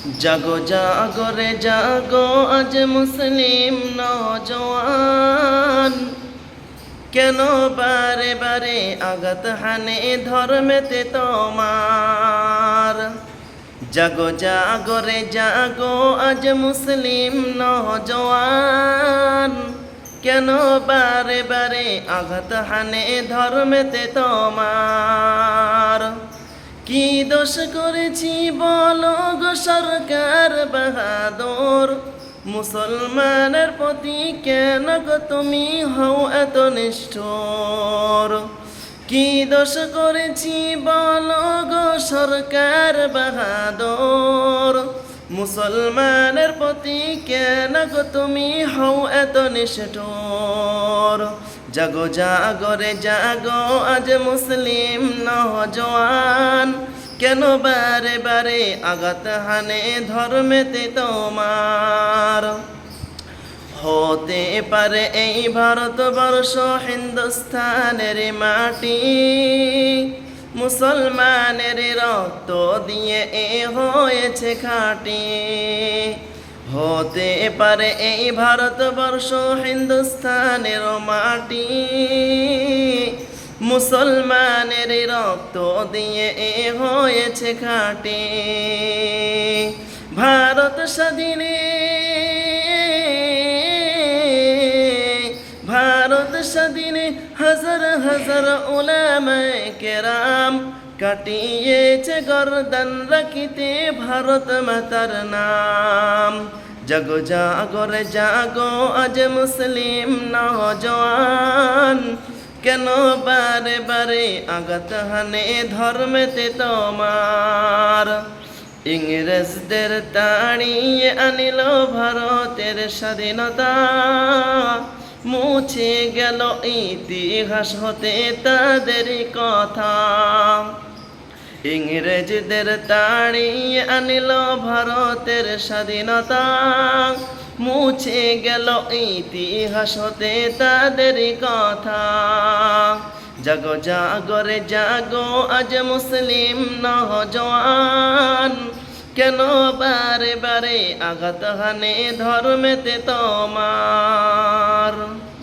জাগো জাগরে জাগো, আজ মুসলিম নজওয়ান কেন বারে বারে আঘাত হানে ধর্মেতে তোমার? জাগো জাগরে জাগো, আজ মুসলিম নজওয়ান কেন বারে বারে আঘাত হানে ধর্মেতে তোমার? কি দোষ করেছি বলো গো সরকার বাহাদুর? মুসলমানের প্রতি কেন গো তুমি হও এত নিষ্ঠুর? কি দোষ করেছি বলো গো সরকার বাহাদুর? মুসলমানের প্রতি কেন গো তুমি হও এত নিষ্ঠুর? জাগো জাগরে জাগো, আজ মুসলিম নজওয়ান কেন বারে বারে আঘাত হানে ধর্মেতে তোমার? হতে পারে এই ভারতবর্ষ হিন্দুস্থানের মাটি। মুসলমানের রক্ত দিয়ে এ হয়েছে খাটি। হতে পারে এই ভারতবর্ষ হিন্দুস্থানের মাটি। মুসলমানের রক্ত দিয়ে এ হয়েছে খাটি। ভারত স্বাধীনে স্বাধীনে হাজার হাজার ওলামায় কেরাম কাটিয়েছে গরদান রাখিতে ভারত মাতার নাম। জাগো জাগরে জাগো, আজ মুসলিম নজওয়ান কেন বারে বারে আঘাত হানে ধর্মেতে তোমার? ইংরেজদের তাড়িয়ে আনিল ভারতের স্বাধীনতা। মুছে গেল ইতিহাস হতে তাদের কথা। ইংরেজদের তাড়িয়ে আনিল ভারতের স্বাধীনতা। মুছে গেল ইতিহাস হতে তাদের কথা। জাগো জাগরে জাগো, আজ মুসলিম নজওয়ান কেন বারে বারে আঘাত হানে ধর্মেতে তোমার?